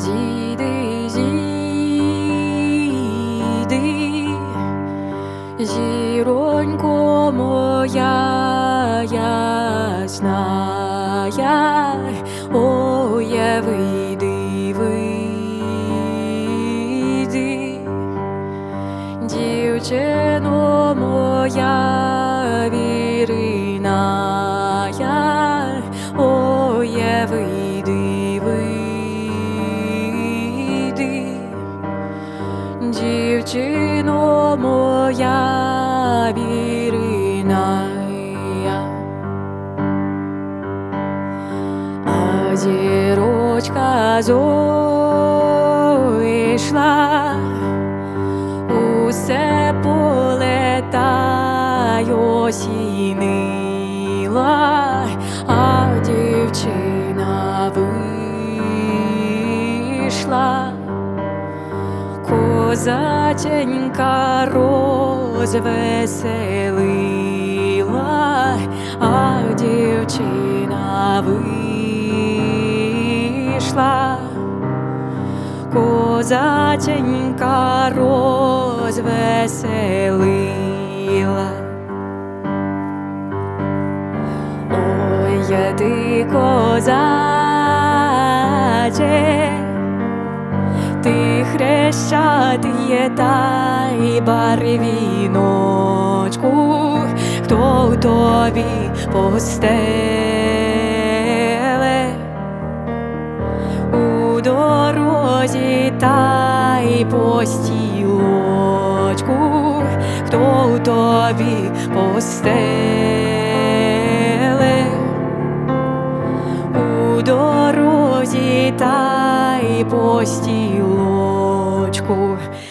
зійди, зійди, зіронько моя ясна, ой, вийди, вийди, дівчино моя вірина, вірина. А зірочка усе поле та осінила, а дівчина вийшла, козаченька розвеселила, а дівчина вийшла, козаченька розвеселила. Ой, я ти козаче, хрещатиє та й барвіночку, хто тобі постеле. У дорозі та й по стілочку, хто тобі постеле. У дорозі та й по стілочку. А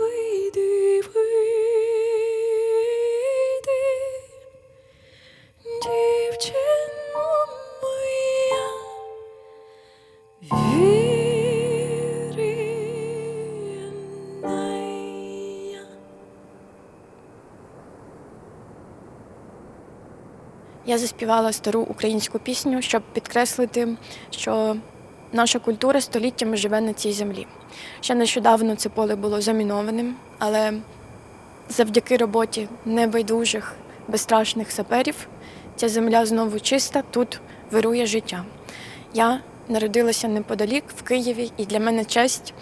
вийди, вийди, дівчино моя вірна. Я заспівала стару українську пісню, щоб підкреслити, що наша культура століттями живе на цій землі. Ще нещодавно це поле було замінованим, але завдяки роботі небайдужих, безстрашних саперів ця земля знову чиста, тут вирує життя. Я народилася неподалік в Києві, і для мене честь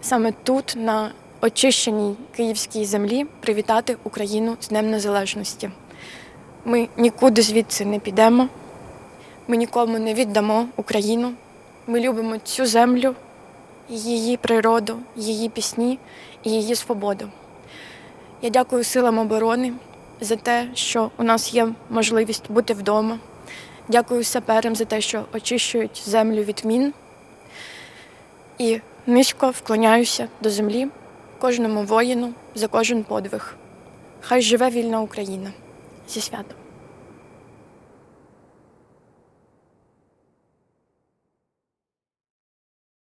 саме тут, на очищеній київській землі, привітати Україну з Днем Незалежності. Ми нікуди звідси не підемо, ми нікому не віддамо Україну. Ми любимо цю землю, її природу, її пісні і її свободу. Я дякую силам оборони за те, що у нас є можливість бути вдома. Дякую саперам за те, що очищують землю від мін. І низько вклоняюся до землі кожному воїну за кожен подвиг. Хай живе вільна Україна зі святом.